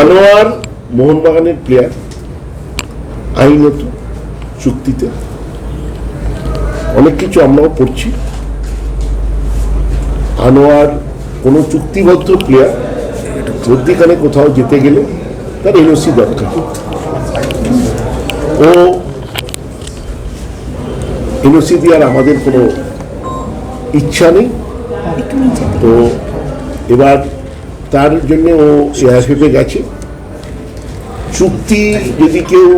আনোয়ার মোহনবাগানের প্লেয়ার আইনত চুক্তিতে। অনেক কিছু আমরাও পড়ছি। আনোয়ার কোনো চুক্তিবদ্ধ প্লেয়ার মধ্যিখানে কোথাও যেতে গেলে তার এনওসি দরকার। ও এনওসি দেওয়ার আমাদের কোনো ইচ্ছা নেই। তো এবার তার জন্য ও এআইএফএফে গেছে। চুক্তি যদি কেউ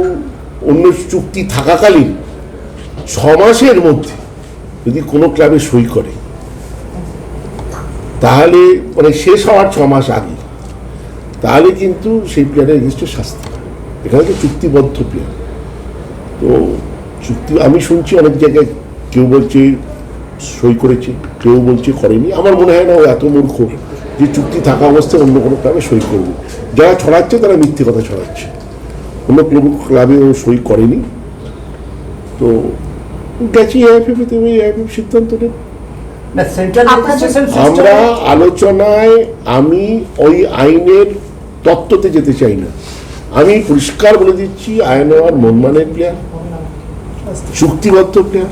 অন্য চুক্তি থাকাকালীন ছ মাসের মধ্যে যদি কোনো ক্লাবে সই করে, তাহলে মানে শেষ হওয়ার ছ মাস আগে, তাহলে কিন্তু সেই প্লেয়ারের এগেস্টে শাস্তি। এখানে তো চুক্তিবদ্ধ প্লেয়ার। তো চুক্তি, আমি শুনছি অনেক জায়গায় কেউ বলছে সই করেছে, কেউ বলছে করেনি। আমার মনে হয় না ও এত মূর্খ। যে চুক্তি থাকা অবস্থায় অন্য কোনো ক্লাবে সই করবে। যারা ছড়াচ্ছে তারা মিথ্যে কথা ছড়াচ্ছে। অন্য কোনো ক্লাবে ও সই করেনি। তো গেছি এআইএফএফে এআইএফএফ সিদ্ধান্ত নেবে। আমরা আলোচনায় আমি ওই আইনের তত্ত্বতে যেতে চাই না। আমি পরিষ্কার বলে দিচ্ছি আয়নোয়ার মনমানের প্লেয়ার চুক্তিবদ্ধ প্লেয়ার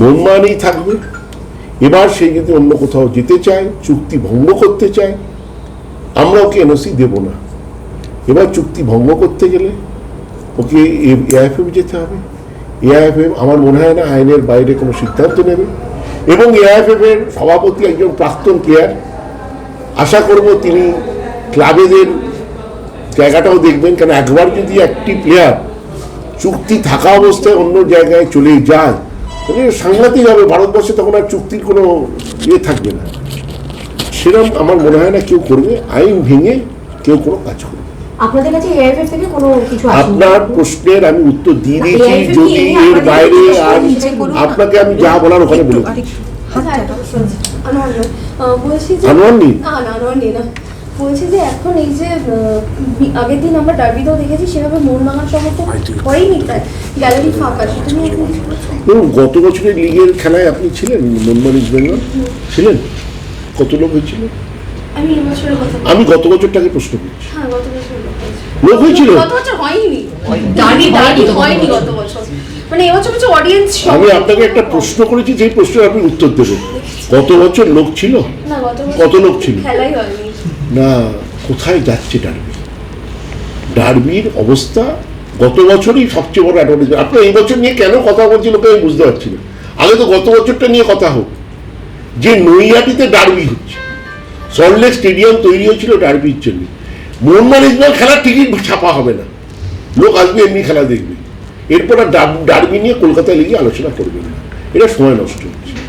মনমানই থাকবে। এবার সে যদি অন্য কোথাও যেতে চায়, চুক্তি ভঙ্গ করতে চায়, আমরা ওকে এনওসি দেব না। এবার চুক্তি ভঙ্গ করতে গেলে ওকে এআইএফএম যেতে হবে। এআইএফএম আমার মনে হয় না আইনের বাইরে কোনো সিদ্ধান্ত নেবে। এবং এআইএফএফ এর সভাপতি একজন প্রাক্তন প্লেয়ার আশা করব তিনি ক্লাবেদের জায়গাটাও দেখবেন কারণ একবার যদি একটি প্লেয়ার চুক্তি থাকা অবস্থায় অন্য জায়গায় চলে যায় সাংঘাতিক হবে ভারতবর্ষে তখন আর চুক্তির কোনো ইয়ে থাকবে না। সেরকম আমার মনে হয় না কেউ করবে আইন ভেঙে কেউ কোনো কাজ করবে আপনাদের কাছে কোনো কিছু আপনার প্রশ্নের আমি উত্তর দিয়ে দিয়েছি যদি এর বাইরে আর আপনাকে আমি যা বলার ওখানে বলে দিচ্ছি প্রশ্ন আছে। আনোয়ার নেই? না না আনোয়ার নেই না। বলছি যে এখন এই যে আগের দিন আমরা ডার্বিতেও দেখেছি সেভাবে মোহনবাগান সমর্থন করেনি তাই গ্যালারি ফাঁকা? দেখুন গত বছরের লিগের খেলায় আপনি ছিলেন মনমান ইস্ট বেঙ্গল? ছিলেন? কত লোক হয়েছিল? আমি গত বছরটাকে প্রশ্ন করছি। হ্যাঁ লোক হয়েছিল? হয়নি। ডার্বি ডার্বি হয়নি মানে এবছর বছর অডিয়েন্স আমি আপনাকে একটা প্রশ্ন করেছি সেই প্রশ্নের আপনি উত্তর দেবেন। গত বছর লোক ছিল? না গত বছর কত লোক ছিল? খেলাই হয়নি। না, কোথায় যাচ্ছে ডার্বি? ডার্বির অবস্থা গত বছরই সবচেয়ে বড় অ্যাডভান্টেজ আপনি এই বছর নিয়ে কেন কথা বলছি লোকে আমি বুঝতে পারছি না। আগে তো গত বছরটা নিয়ে কথা হোক। যে নৈয়াটিতে ডার্বি হচ্ছে সল্টলেক স্টেডিয়াম তৈরি হয়েছিল ডার্বির জন্য। মোহনবাগান ইসমাইল খেলার টিকিট ছাপা হবে না। লোক আসবে, এমনি খেলা দেখবে। এরপর আর ডার্বি নিয়ে কলকাতায় লিগে আলোচনা করবে না। এটা সময় নষ্ট হচ্ছে।